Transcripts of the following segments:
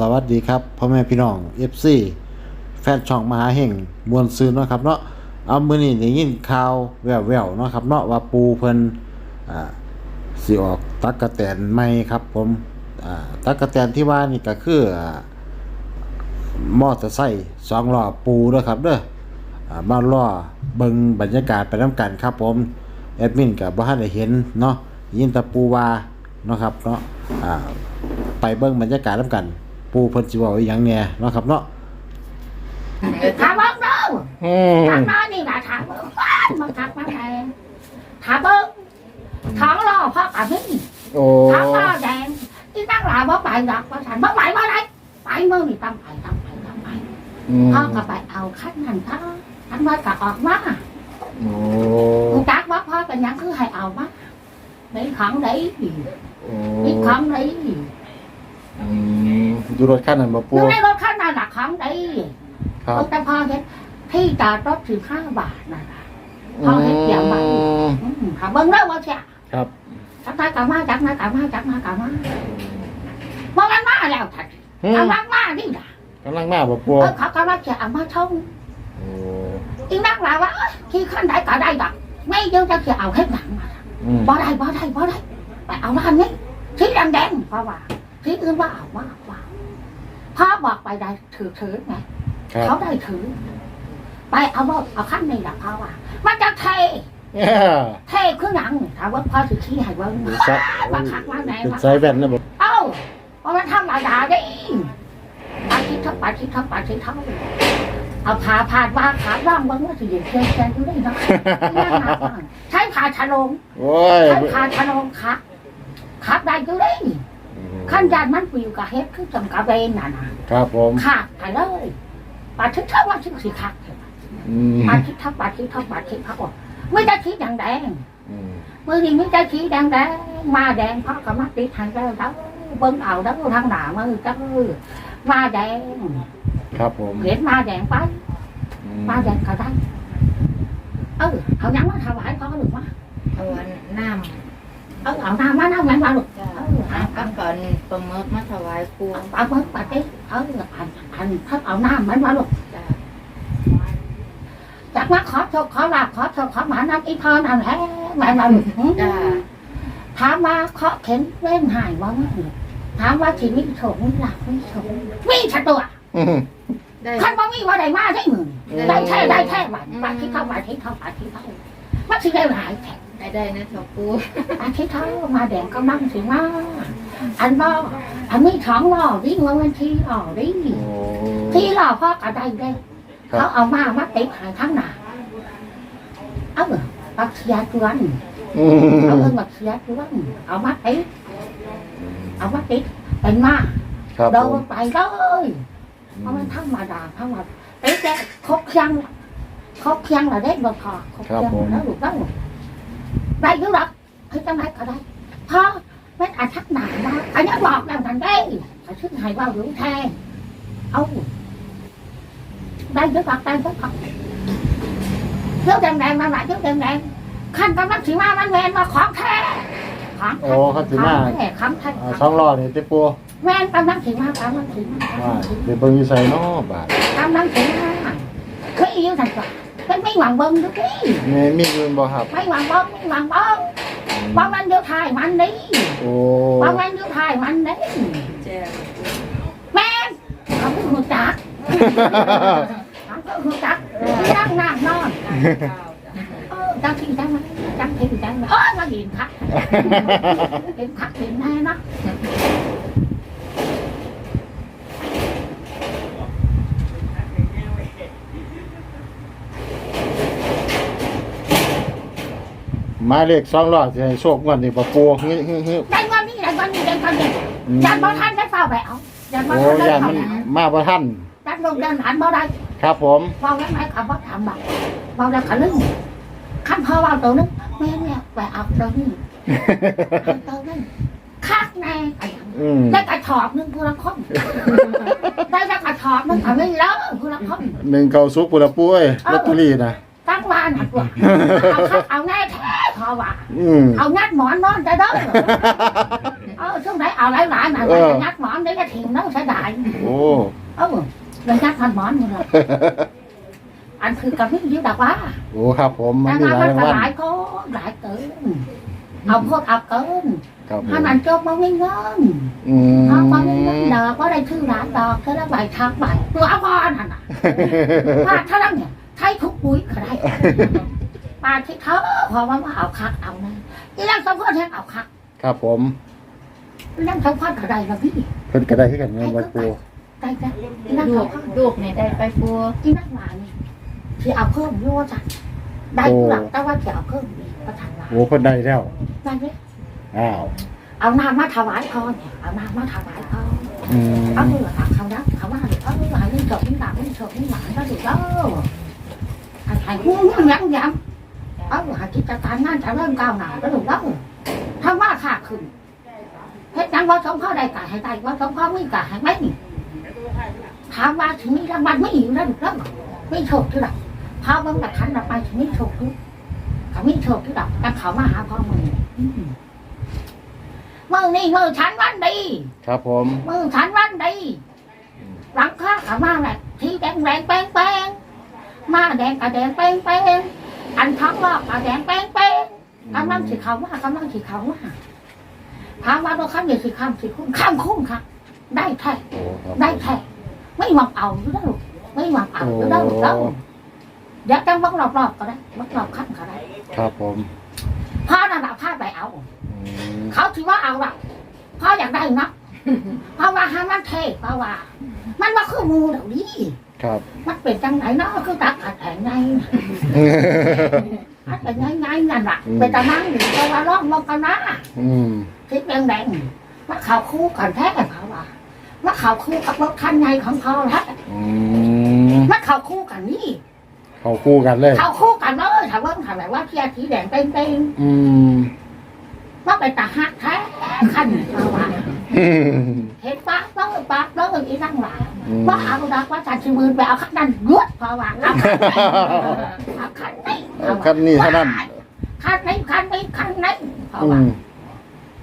สวัสดีครับพ่อแม่พี่น้อง FC แฟนช่องมหาเห่งมวลซืนเนาะครับเนาะเอามือนี่ได้ยินข่าวแววๆเนาะครับเนาะว่าปูเพิ่นอ่าสิออกตักกะแตนใหม่ครับผมอ่าตักกะแตนที่ว่านี่ก็คืออ่ามอเตอร์ไซค์สองล้อปูเด้อครับเด้ออ่ามาล่อเบิ่งบรรยากาศไปนํกันครับผมแอดมินก็บ่ทันได้เห็นเนาะยินต่ปูว่าเนาะครับเนาะอ่าไปเบิ่งบรรยากาศนํกัน ปูเพิ่นสิเว้าอีหยังแหน่เนาะครับเนาะถามว่าเด้ออืมถามน้อยนี่นะถามเบิ่งว้ายมันทักมาแทนถามเบิ่งท้องรอพ่อกับพี่โอ้ท้องรอแดงที่ตั้งหลายว่าไปหรอกว่าฉันว่าไปว่าไรไปเมื่อนี่ตั้งไปตั้งไปตั้งไปอืมพ่อก็ไปเอาขั้นนั้นท่าทั้งว่าก็ออกมาโอ้คุณจักว่าพ่อเป็นหยังคือให้เอามามีของไหนโอ้มีของไหนอืม ดูรถคันนั้นบ่อปูยู่ในรถขั้นนั้นหลักของไหนครับรถแต่พ่อเห็นที่จอดรถสิบห้าบาทนะเอาให้เกี่ยวมาอืมอืมถามเบิ่งแล้วว่าเชียครับจักมากลับมาจักมากลับมาจักมากลับมาเมื่อมันมาแล้วทันอืมกำลังมาดิล่ะกำลังมาบ่ปูเออเขากำลังจะเอามาชงโอ้อีนักว่าว่าเอ้ยที่ขั้นใดก็ได้ดอกไม่เดี๋ยวจะจะเอาให้หนังมา อืมบ่ได้บ่ได้บ่ได้ไปเอาร้านนี้ที่แดงแดงๆเพราะว่าที่อื่นว่าเอาว่าเอา ว่าพ่อบอกไปได้ถือถือไงครับเขาได้ถือ ไปเอาบ่เอาขั้นนี้ละเพราะว่ามันจะเทเอ้อเทขึ้นหนังถามว่าพ่อสิขี้ให้เบิ่งเป็นสายว่าคักว่าไหนเป็นว่าสายแว่นนะบ่เอ้าเพราะมันธรรมดาได้ปาทิทับปาทิทับปาทิทับเอาผ่าผ่านว่าขาล่างเบิ้งว่าสิเย็นเชียงเชียงอยู่ได้เนาะใช้ผ่าชะลงโอ้ยใช้ผ่าชะลงคับคับได้อยู่ได้ขั้น ยานมันปิวกับเฮ็ดคือจำกะเบนน่ะนะครับผมขาดไปเลยปาทิทับว่าสิสิคักอืมปาทิทับปาทิทับปาทิทับไม่ได้ชี้แดงแดงอืมมือนี้ไม่ได้ชี้แดงแดงมาแดงเพราะกับมาติดทางแล้วแล้วเบิ้งเอาแล้วทางหนามือก็มาแดง ครับผมเห็นมาแดงไปอืมาแดงก็ได้เออเอายังมาถวายเขาหรือว่าเอาอันน้เออเอาน้ำมาน้ำมันมาหรือำจ้ะเออเอาน้ำก็ก่อนปลาหมึกมาถวายครูเอาเบิ้งปฏิเอออันอันถ้าเอาน้ำมันมาหรือจ้ะจากมาขอโชคขอลาบขอโชคขอหมาน้ำอีพอนั่นแหละแม่มาหรือจ้ะถามว่าเคาะเข็นเล่นหายว่าไม่ถามว่าชีวิตโฉมหลักไม่โฉมวิ่งชัดตัวอืมได้ท่านว่ามีว่าได้มาได้มือได้แท้ได้แท้บัดบัดที่เข้าบัดที่เข้าบัดที่เข้ามันสิได้หลายแท้ ได้ได้นะถอครูบัดที่เข้ามาแดงก็มั่งสิมาอันว่าอันนี้ท้องหล่อวิ่งว่ามันที่หล่อดิโอ้ ที่หล่อพ่อก็ได้ได้ครับ เขาเอามามาติดหายทั้งหนาเอาเหรอบักเสียจวนอืมเอาเงินบักเสียจวนเอามาติดเอามาติดเป็นมาครับโดผมนไปเลยเพราะมันธรรมดาธรรมดาติดแต่ครบยังครบยัง là đấy bậc họ ครบยังแล้วลูกต้อง ได้อยุดักให้จังไรก็ได้เพราะเป็นอาชักหนามาอันนี้บอกแล้วกันได้อาชุดให้ว่าหรือแทนเอาได้อยุดักได้อยุดักเรื่องแดงๆมาหลายเรื่องแดงๆขั้นกำลังสีมามันแมนมาของแท้ของโอ้ครับสิมาแท้ของแท้อ่าช่องรอนี่ติปูแมนกำลังสีมากำลังสีมาว่าเดี๋ยวเบิ่งอยู่ไสเนาะบาดกำลังสีมาเคย yêu thành quả cái mấy hoàng bông được đi nè mi nguyên bò hợp mấy hoàng bông mấy hoàng bông. Ừ. Bông anh đưa hai mà anh đi. Ồ. bông anh đưa hai mà anh đi. Men không có hụt tạc không có hụt tạc đang nằm non đang khi đang đang khi đang ơi nó hiền khắc hiền khắc hiền nay nó หมายเลขสองรอสิให้โชคงวดนี้บ่ปูฮึฮึฮึ đây con đi đây con đi đây con đi อืม dàn bao thanh cái phao bẹo dàn โอ้ bao thanh ย่า cái น phao มัน bẹo มาบ่ทัน đánh luôn dàn hẳn bao đây ครับผม vào cái máy cầm bắt thảm bạc vào ra cả lưng khăn phơ vào từ nước mẹ mẹ phải học từ đi học từ đi khác nè อืมได้กระชอบนึงผู้ละคนได้สักกระชอบนึงทำไม่เลอะผู้ละคนหนึ่งเก้าสุกปุระปุ้ยลอตเตอรี่นะ ตั้งวานหักว่าเอาคักเอาแน่แท้พอว่าอืม เอางัดหมอนนอนจะเด้อเออช่วงไหนเอาหลายๆหน่อยเออยัดหมอนเดี๋ยวจะถิ่มน้องเสียดายโอ้ เออเลยยัดพันหมอนนี่เลยอันคือกระพริบยิ้วดักว่าโอ้ครับผมมันแต่มีงานหลายมันรางวัลก็หลายก็หลายเกินเอาโคตรเอาเกินครับผถ้ามมันจบมาไม่เงินอืมเอามาไม่เงินดอกก็ได้ชื่อร้านดอกก็ได้ใบทางใบตัวอภรนั่นน่ะ ว่าถ้านั้นเนี่ย ใช้ทุกปุ๋ยก็ได้ปาที่เธอพอว่าเอาคักเอานะอีนั่งสมพรแทงเอาคักครับผมอีนั่งสมพรก็ได้ละพี่เพิ่นก็ได้คือกันเงินวัดปูได้จ้ะอีนั่งลูสกมพรลูกนี่ได้ไปปูอีนั่งหวานนี่ที่เอาเพิ่มยั่วจ้ะได้หลังแต่ว่าที่เอาเพิ่มนี่ก็ทำมาโอ้เพิ่นได้แล้วได้ไหมอ้าวเอาน้ำมาถวายพ่อเนี่ยเอาน้ำมาถวายพ่ออืมเอามือตักเขานะเขาว่าเอามือหลานนี่จบนี่หลานนี่จบนี่หลานก็ถูก แล้วอันไหนงูยังยังเอาหากิจการงานจะเริ่มก้าวหน้าก็ถูกแล้วถ้าว่าขาดขึ้นเฮ็ดยังว่าสมพ่อได้กะให้ได้ว่าสมพ่อไม่กะให้ไม่ถามว่าถึงมีรางวัลไม่อยู่แล้วถูกแล้วไม่โชคที่หลักพาเบิ่งแต่ทันเราไปถึงไม่โชคทุกเขาไม่โชคที่หลักแต่เขามาหาพ่อมึงมื่อนี่มื่อฉันวันดี ครับผมมือฉันวันดีหลังข้าขามาแหละที่แดงแดงแป้งแป้ง มาแดงกระแดงแป้งแป้งอันท้องรอบกระแดงแป้งแป้งกำลังสีเขาว่ากำลังสีเขาว่าถามว่าเราข้ามอยู่สีข้ามสีคุ้มข้ามคุ้มค่ะ ได้แท้โอ้ครับได้แท้ไม่หวังเอาอยู่แล้วลูกไม่หวังเอาอยู่แล้วลูกแล้วเดี๋ยวจังบังรอบๆก็ได้บังรอบข้างก็ได้ครับผมพ่อน่ะเราพาไปเอาอืมเขาถือว่าเอาละพ่ออยากได้นะเพราะว่าให้มันเทเพราะว่า มันว่าคือหมูเดี๋ยวนี้ ครับมันเป็นจังไหนเนาะคือตักขัดแข็งไงมันเป็นไงไงนั่นแหละเป็นตะนั่งอยู่เพราะว่าร้องมองกันนะอืมทิศแดงแดงๆมันเข่าคู่กันแท้เขาว่ามันเข่าคู่กับรถคันใหญ่ของพ่อแล้วอืมมันเข่าคู่กันนี่เข้าคู่กันเลยเข่าคู่กันเลยถามว่าถามว่าเทียร์สีแดงเต็มเต็มอืมๆว่าเป็นตาหักแท้ขันเขาว่าอืมเห็นปะต้องปะต้องอีนั่งหลายอืม ว่าเอาดักว่าจันทร์มือไปเอาขันนั้นรวดเพราะว่าเอาขันนี้เอาขันนี้คันนี้เท่านั้นขันนี้ขันนี้ขันนี้เพราะอืว่าม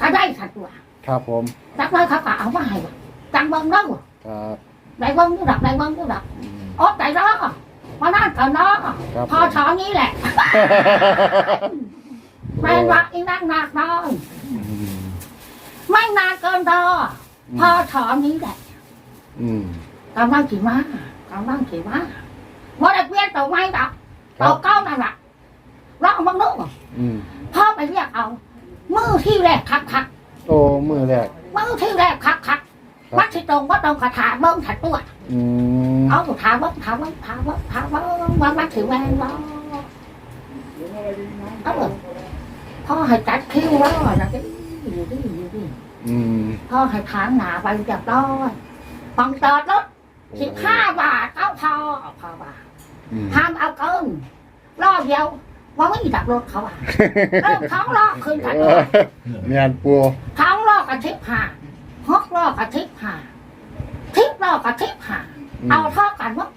ก็ได้สัตว์ตัวครับผมจักเลยเขาก็เอามาให้ว่ะจังเบิ้งเด้อครับได้เบิ้งนี่ดักได้เบิ้งนี่ดักอืมโอ๊ตได้รอมานั่นกันเนาะครับพอช้อนนี้แหละแม่นว่าอีนั่งหนักนอนอืมไม่นานเกินรอพอช้อนนี้แหละอืม กำลังขี่ม้ากำลังขี่ม้าว่าได้เปลี่ยนตัวไม่ดอกครัเอาบเก้านั่นแหละร้องบังนึกอืมพ่อไปเรียกเอา มือที่แรกคักคักโอ้มือแรกมือที่แรกคักคักครับมัดที่ตรงว่าตรงกระถาเบิ้งถัดตัวอืมเอาถามว่าถามว่าถามว่าถามว่าว่ามัดถือแวนว่าเอาเถอะพ่อให้จัดคิวแล้วนะที่อยู่ที่อยู่ที่อืมพ่อให้ถามหนาไปเรียบร้อยฟังจอดรถ สิบห้าบาทเอาพอพอบาทอืมห้ามเอาเกินรอบเดียวว่าไม่ดับรถเขาอะเริ่มท้องรอบขึ้นกันเออเมียนปูท้องรอบกับทิพห่าฮอกรอบกับทิพห่าทิพรอบกับทิพห่าเอาเท่ากันว่า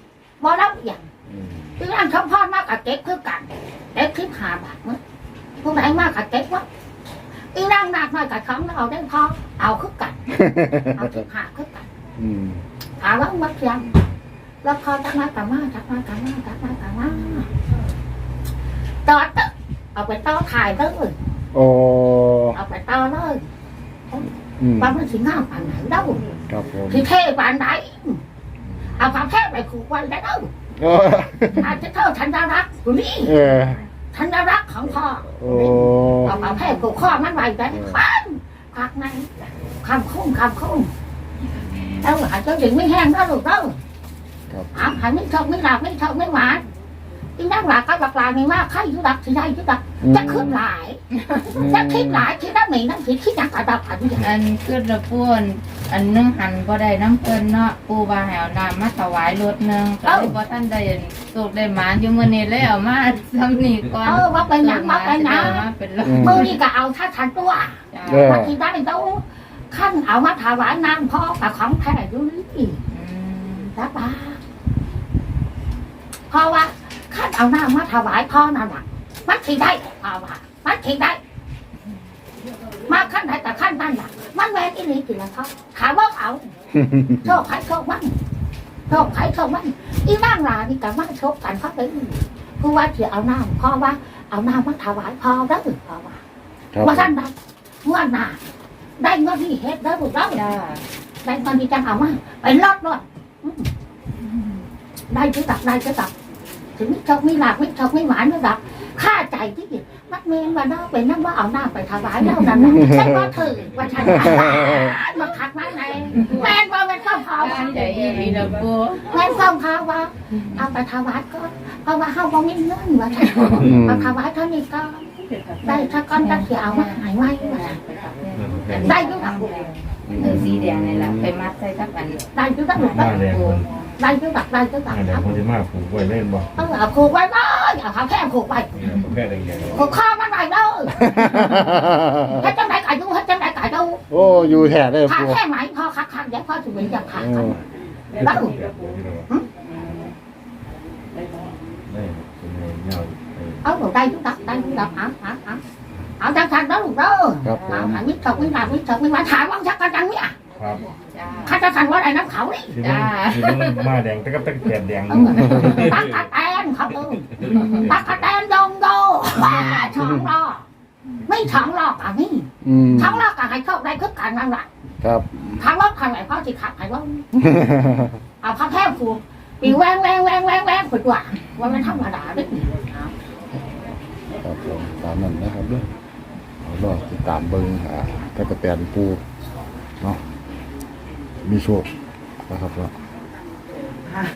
บ่รับอย่างอืมที่นั่นชมพ่อมากกับเจ๊กคือกันเจ๊กทิพห่าบาทมั้งผู้ใดมากกับเจ๊กวะอีนั่งหนักหน่อยกับท้องเราได้พอเอาคือกันเอาทิพห่าคือกัน อืมถามว่ามัดยังแล้วพอจักมากับมาจักมากับมาจักมากับมาต่อตึ๊กเอาไปต่อถ่ายเลยโอ้เอาไปต่อเลยอืมว่ามันสิงามปานไหนเด้าครับผมที่เท่ปานไหนเอาความเท่ไปขู่ไว้ได้เด้าโอ้อาจจะเท่าทันดารักอยู่นี่เออทันดารักของพ่อโอ้เอาความเท่ผูกข้อมันไว้ได้ฟังพักในคำคุ้มคำคุ้ม เอาหาเจ้าหญิงไม่แห้งแล้วลูกเด้อครับถามหาไม่ชอบไม่หลับไม่ชอบไม่หวานที่นั่งหลักก็หลักลายไม่มากใครยุดักที่ใดยุดักจะขึ้นหลายจะคิดหลายที่นั่นหนีนั่นคิดคิดอยากกระดับอันนี้อันขึ้นระปูนอันนึงหันบ่ได้น้ำเพิ่นเนาะปูว่าให้เอาน้ำมาถวายรถหนึงก็เลยบ่ทันได้สุกได้หมานอยู่มื้อนี้เลยเอามาซ้ำนี่ก่อนเออว่าเป็นหยังว่าเป็นหยังมาเป็นรถมือนี่ก็เอาถ้าทันตัวจ้าเออมาที่ได้ตู้ ขั้นเอามาถวายนางพ่อกับของแท้อยู่นี่อืมรับ้าเพราะว่าขั้นเอาน้ำมาถวายพ่อนั่นแหละมันที่ได้เพราะว่ามันที่ได้ มาขั้นไหนแต่ขั้นนั่นแหละมันที่นี่กินนะครับถามว่าเอาโชคใครโชคมันโชคใครโชคมันอีนั่งลานี่กับมันโชคกันเขาเลยผู้ว่าจะเอาน้ำพ่อว่า เอาน้ำมาถวายพ่อได้หรือพ่อว่าครับว่าท่านได้เมื่อหนา ได้เงินที่เฮ็ดได้หรือได้จ้าได้เงินที่จังเอามาไปรอดรอดอืมได้จะตักได้จะตักถึงไม่โชคไม่หลักไม่โชคไม่หวานไม่หลักค่าใจที่ดิมัดเมนว่าน้าเป็นนั่งว่าเอาหน้าไปถวายแล้วนั่นน่ะใช่ว่าถือว่าฉันมาขัดมาไหนแม่นว่าแม่นข้าวเผาตั้งใจอีหลีนะปูแม่นข้าวเผาว่า เอาไปถวายก็เพราะว่าเฮาบ่มีเงินว่าฉันเอาถวายเท่านี้ก็ได้ถ้าก้อนจะเสียเอามาหายไว้ว่าฉัน ได้อยุดักเออสีแดงนี่แหละไปมัดใส่กับอันได้อยุดักหน้าแดงคนได้อยุดักได้อยุหดักน้าแดงคนที่มากผูกไว้เล่นบ่เออเอาผูกไว้เลยเอาเขาแค่ผูกไว้เนี่ยประเภทแดงผูกข้อมันไว้เลยถ้าจังไรก็ดูถ้าจังไรก็ดูโอ้อยู่แท้ได้ขาปูแค่ไหนพอคักคักเดี๋ยวพ่อจะเป็นอย่างขาเออๆได้ได้เป็นไงเงาเอาหนูได้อยุดักได้อยุดักเอาเอาเอา เอาจังทัน đó ลูกเด้อครับผเอามหาวิถกวิถาวิถกวิมาถามว่าชักกันจังเนี่ยครับจ้าข้าจะสั่งว่าอะไรน้ำเขานี่ที่มันที่มันมาแดงตะกับตะแกนแดงเออตักกะแตนเขาเออตักกะแตนยองโยช่องรอไม่ช่องรอกอะนี่อืมช่องรอกอะให้โชคได้คือการนั่นแหละครับ ทางรถทางไหนพ่อจิขับไหนว่าเอาข้าแท้ผูกปีแวงแวงแวงแวงแวงผุดว่าว่ามันธรรมดาเด้ครับผมตามนั้นนะครับเด้อ เนาะติดตามเบิ้งหาตะกะแตนปูเนาะมีโชคนะครับเนาะ